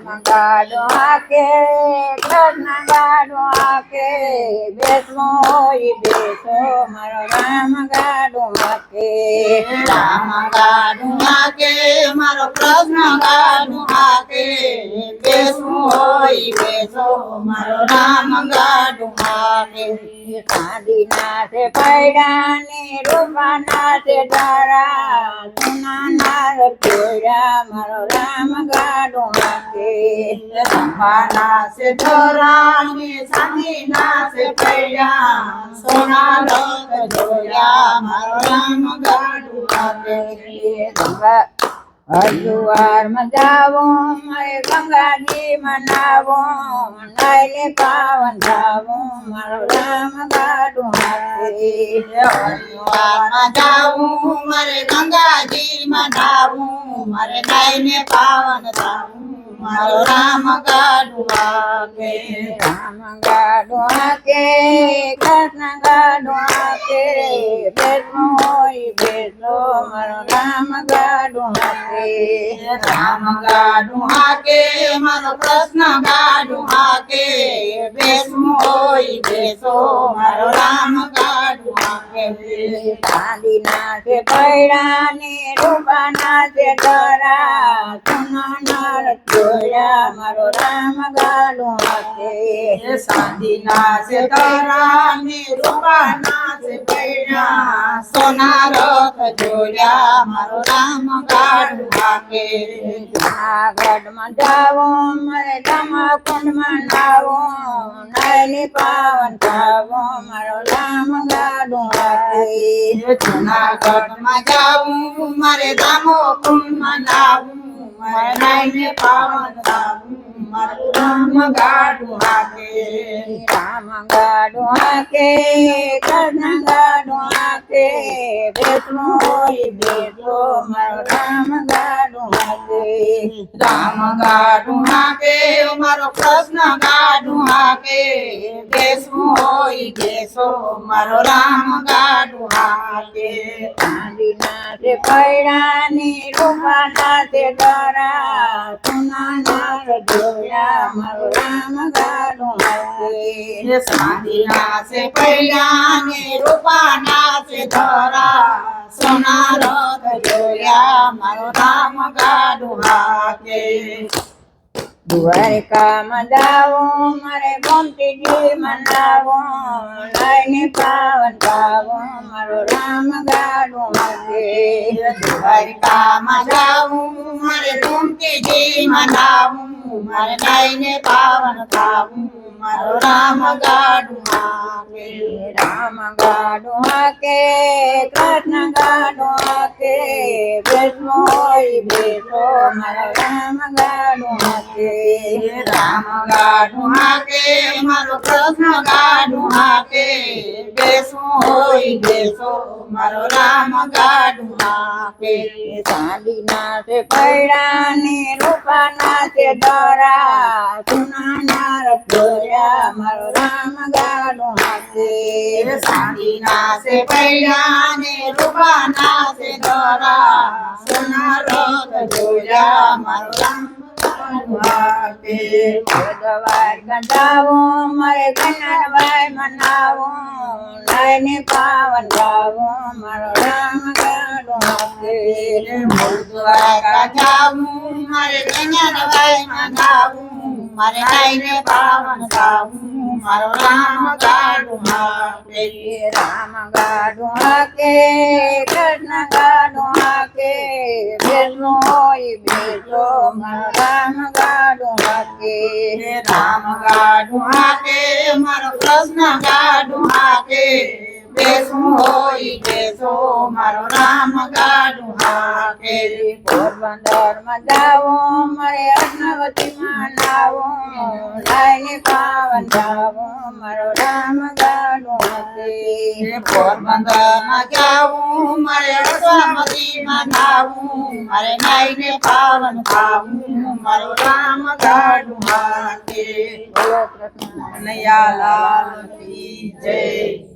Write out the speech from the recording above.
ગાડો આકે કૃષ્ણ ગાડો બેસવો હોય બેસો મારો રામ ગાડો આકે રામ ગાડું હાકે મારો કૃષ્ણ ગાડું હાકે બેસો મારો રામ ગાડું હાકે. ચાંદીના છે પૈડા ને રૂપાના છે તારા સોનાના રખોડા મારો રામ ગાડો આકે સંભાના છે ધોરા ને ચાંદીના છે પૈયા સોના રથ જોયા મારો રામ ગાડું હાકે ગંગા હરિદ્વારમાં જાવો મારે ગંગાજી મનાવો નાઈને પાવન થાવો મારો રામ ગાડું હાથે હરિદ્વારમાં જાવું મારે ગંગાજીમાં નાવું મારે નાઈને પાવન થાવું મારો રામ ગાડું વાગે રામ ગાડું હાકે કૃષ્ણ ગાડું હાકે બેસવો હોય બેસો મારો રામ ગાડું હાકે રામ ગાડું હાકે મારો કૃષ્ણ ગાડું હાકે બેસવું હોય ચાંદીના છે પૈડા ને રૂપાના છે તારા સોનાના જોયા મારો રામ ગાલો હાથે સાંદીના છે તારા ને સોના રથ જોયા મારો રામ ગાલો હાથે જુનાગઢમાં જાવો મારે ધમાકુંડમાં જાવો નયની પાવન થાવો મારો રામ ગાડું હાથે જુનાગઢમાં જાવું મારે દામો કુંડમાં નાવું મારે નાઈને પાવન થાવું રામ ગાડું હાકે, રામ ગાડું હાકે કૃષ્ણ ગાડું હાકે બેસવું હોય બેસો મારો રામ ગાડું હાકે રામ ગાડું હાકે મારો કૃષ્ણ ગાડું હાકે બેસવું હોય કેસો મારો રામ ગાડું હાકે ચાંદીના છે પૈડા ને રૂપાના છે દરા સોનાના રજોયા મારો રામ ગાડું હાકે સાંદીના છે પૈડા ને રૂપાના છે ધરા સોના રથ જોયા મારો રામ ગાડું હાકે દ્વારકામાં જાવો મારે ગોમતીજી મનાવો લઈને પાવન પાવો, મારો રામ ગાડું હાકે દ્વારકામાં જાવું મારે તુમતીજી મનાવું મારે નાઈને પાવન થાવું મારો રામ ગાડું હાકે રામ ગાડું હાકે કૃષ્ણ ગાડું બેસવો હોય બેસો મારા રામ ગાડું હાકે રામ ગાડું હાકે મારો કૃષ્ણ ગાડું હાકે બેસવું હોય બેસો મારો રામ ગાડું હાકે ચાંદીના છે પૈડા ને રૂપાના છે દરા સોનાના રખોયા સાંડીના છે પૈડા ને રૂપાના છે દોરા સોના રથ જોયા મારો રામ ગાડું હાકે ભગવાન ગંધાવો મારે કનરભાઈ મનાવો લઈને પાવન જાવો મારો રામ ગાડું હાકે દ્વારકા જાવું મારે કન્યાભાઈ મનાવું મારે નાઈને પાવન થાવું મારો રામ ગાડું હાકે રામ ગાડું હાકે કૃષ્ણ ગાડું હાકે બેલો હોય બેસો મારો રામ ગાડું હાકે રામ ગાડું હાકે મારો કૃષ્ણ ગાડું હાકે બેસું હોય બેસો, મારો રામ ગાડું હાકે પોરબંદરમાં જાવો મારે અર્ણવતી માં નાવો. લાઈને પાવન જાવો મારો રામ ગાડું હાકે પોરબંદરમાં જાવું મારે અસમતીમાં નાવું. મારે નાઈને પાવન ખાવું મારો રામ ગાડું બોલો કૃષ્ણ. કનૈયાલાલ કી જય.